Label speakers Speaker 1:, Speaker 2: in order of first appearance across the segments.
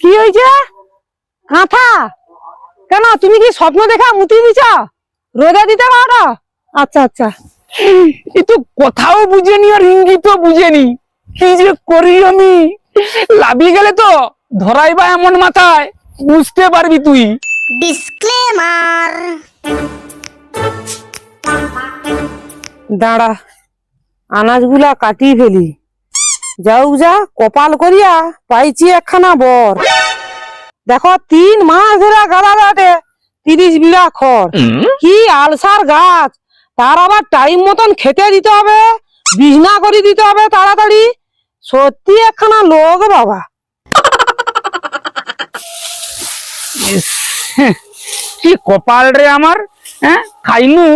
Speaker 1: কি হয়েছে? কাঁথা? কেন? তুমি কি স্বপ্ন দেখা মুতি দিছ? রোদে দিতে পারো আচ্ছা আচ্ছা।
Speaker 2: এ তো কথাও বুঝেনি আর ইঙ্গিতও বুঝেনি। কি যে করি আমি। লাভি গেলে তো ধরাই বা এমন মাথায়। বুঝতে পারবি তুই।
Speaker 3: ডিসক্লেমার
Speaker 1: দাঁড়া। আনাজগুলা কাটিয়ে ফেলি। যাও যা কপাল করিয়া পাইছি একখানা বর। দেখো তিন মাস ধরে গাদা দাটে তিরিশ বিঘা খড়। কি আলসার গাছ? তার আবার টাইম মতন খেতে দিতে হবে বিছনা করে দিতে হবে তাড়াতাড়ি। সত্যি একখানা লোক বাবা।
Speaker 2: হ্যাঁ, কি কপাল রে আমার হ্যাঁ? খাইনু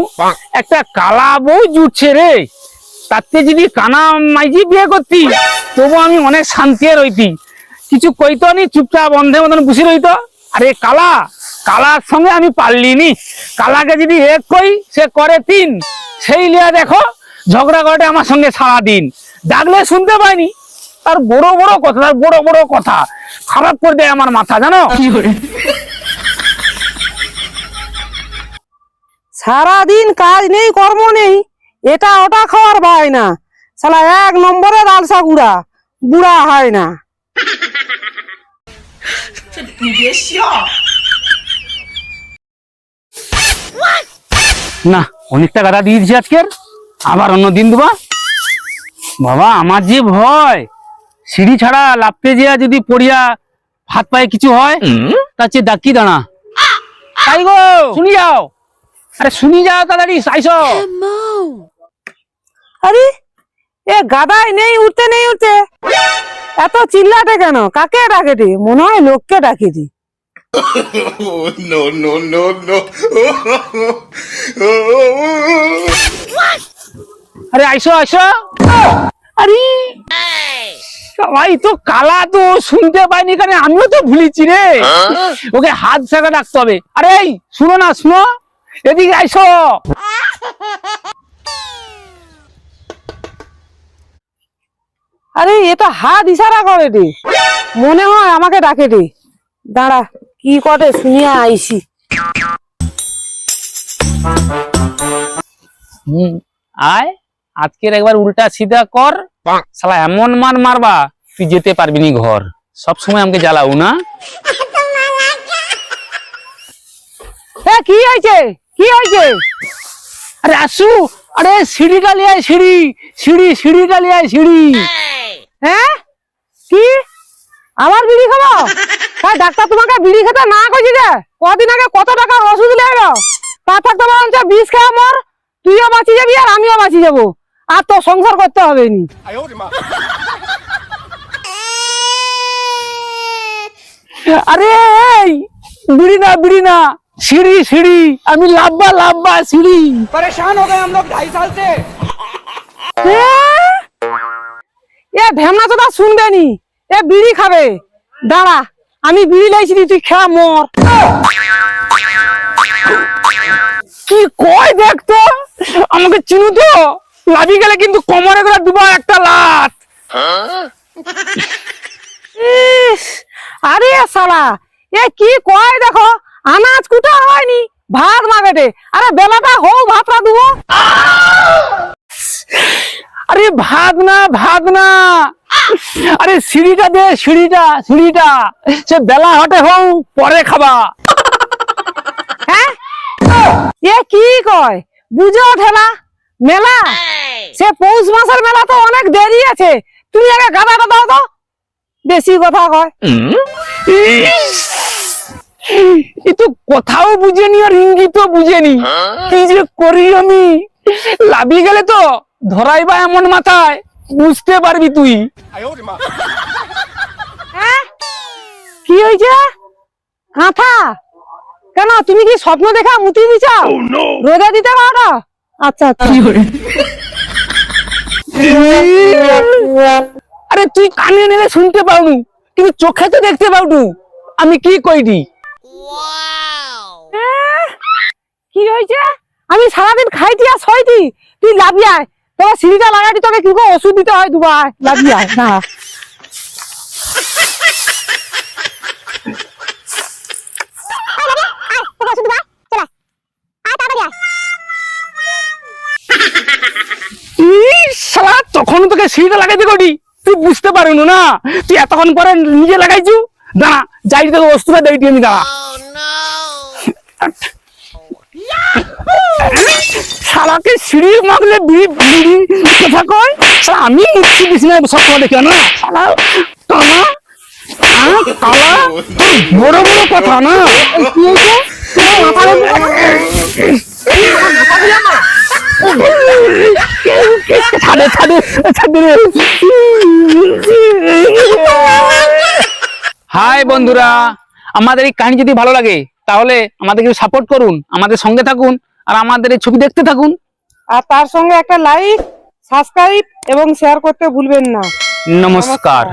Speaker 2: একটা কালা বউ জুটছে রে। তাতে যদি কানা মাইজি বিয়ে করতি তবু আমি অনেক শান্তি রইতি। কিছু কইতো নি চুপচাপ বন্ধে মতন বসে রইতো। আরে কালা কালার সঙ্গে আমি পারলি নি। কালাকে যদি এক কই সে করে তিন। সেই লিয়া দেখো ঝগড়া করে আমার সঙ্গে সারা দিন ডাকলে শুনতে পাইনি। তার বড় বড় কথা তার বড় বড় কথা। খারাপ করে দেয় আমার মাথা জানো?
Speaker 1: সারাদিন কাজ নেই কর্ম নেই। এটা ওটা খাওয়ার ভাই না। শালা এক নম্বরের আলসা গুড়া বুড়া হয় না।
Speaker 2: না অনেকটা গাদা দিয়ে দিছি আজকের আবার অন্য দিন দেবা। বাবা আমার যে ভয় সিঁড়ি ছাড়া লাপতে যেয়া যদি পড়িয়া হাত পায়ে কিছু হয় তার চেয়ে ডাকি দাঁড়া তাই গো শুনি যাও। আরে শুনি যাও তাড়াতাড়ি আইসো।
Speaker 1: আরে এ গাদায় নেই উঠতে নেই উঠতে। এত চিল্লাটে কেন? কাকে ডাকে দি মনে হয় লোককে ডাকি দি.
Speaker 2: আরে আইসো আইসো। আরে সবাই তো কালা তো শুনতে পাইনি কেন? আমিও তো ভুলেছি রে। ওকে হাত ছাকা ডাকতে হবে। আরে শুনো না শুনো। এদিকে আইসো।
Speaker 1: আরে এ তো হাত ইশারা করে দি মনে হয় আমাকে ডাকে দি দাঁড়া কি করে শুনিয়া আইসি
Speaker 2: হুম আয় আজকের একবার উল্টা সিধা কর। শালা এমন মার মারবা তুই যেতে পারবি নি ঘর। সব সময় আমাকে জ্বালাও না।
Speaker 1: এ কি হয়েছে? কি হয়েছে?
Speaker 2: আরে আসু। আরে সিঁড়িটা লিয়ে সিঁড়ি। সিঁড়ি সিঁড়িটা লিয়ে সিঁড়ি।
Speaker 1: হ্যাঁ? কি? আবার বিড়ি খাব? তাই ডাক্তার তোমাকে বিড়ি খেতে না কইছি যে কদিন আগে কত টাকার ওষুধ লেগেল তা থাকতে বরঞ্চ বিষ খেয়ে মর তুইও বাঁচি যাবি আর আমিও বাঁচি যাব। আর তো সংসার করতে হবে নি।
Speaker 2: আরে এই বিড়ি না বিড়ি না। সিঁড়ি সিঁড়ি। আমি লাভবা লাভবা সিঁড়ি।
Speaker 1: হ্যাঁ? এ ভেমনা তোটা শুনবে নি। এ বিড়ি খাবে। দাঁড়া, আমি বিড়ি লাইছি তুই খেয়া মর।
Speaker 2: কি কয় দেখ তো, আমাকে চিনু তো? লাভি গেলে কিন্তু কোমরে করে দুবার একটা লাত
Speaker 1: আরে শালা, এ কি কয় দেখো, আনাজ কুটা হয়নি, ভাত মাগেটে। আরে বেলাটা হোক ভাতটা দেবো
Speaker 2: আরে ভাগ না ভাগ না আরে সিঁড়িটা দে সিঁড়িটা সিঁড়িটা। সে বেলা হটে হও পরে খাবা।
Speaker 1: হ্যাঁ? এ কি কয়? বুঝে ওঠে না? মেলা? সে পৌষ মাসের মেলা তো অনেক দেরি আছে। তুমি আগে গাদাটা দাও তো। বেশি কথা কয়।
Speaker 2: এ তো কথাও বুঝেনি আর ইঙ্গিতও বুঝেনি। কি যে করি আমি? লাভি গেলে তো ধরাই বা এমন মাথায় বুঝতে পারবি তুই।
Speaker 1: হ্যাঁ? কি হয়েছে? কাঁথা কেন তুমি কি স্বপ্ন দেখা মুতি দিছ? রোদে দিতে পারো আচ্ছা আচ্ছা।
Speaker 2: আরে তুই কানে নেলে শুনতে পাওনু কিন্তু চোখে তো দেখতে পাওনু। আমি কি কইডি
Speaker 1: এহ, কি হয়েছে? আমি সারাদিন খাইতি আর সইতি তুই লাভিয়ায় তোমার সিঁড়িটা লাগাটি তোকে কি ওষুধ দিতে হয় দুবার? লাগিয়ে না তখন তোকে
Speaker 2: সিঁড়িটা লাগাইতে করি তুই বুঝতে পারিনি না। তুই এতক্ষণ পরে নিজে লাগাইছু? দাঁড়া যাই তোকে ওষুধটা দেয় আমি দাঁড়া। oh, শালাকে সিঁড়ি মাগলে বিড়ি কথা কয়? আমি সব সময় দেখে না? কানা হ্যাঁ, কালা? বড় বড় কথা না? হাই বন্ধুরা আমাদের এই কাহিনী যদি ভালো লাগে তাহলে আমাদেরকে সাপোর্ট করুন আমাদের সঙ্গে থাকুন আর আমাদের এই ছবি দেখতে থাকুন।
Speaker 1: আর তার সঙ্গে একটা লাইক সাবস্ক্রাইব এবং শেয়ার করতে ভুলবেন না।
Speaker 2: নমস্কার।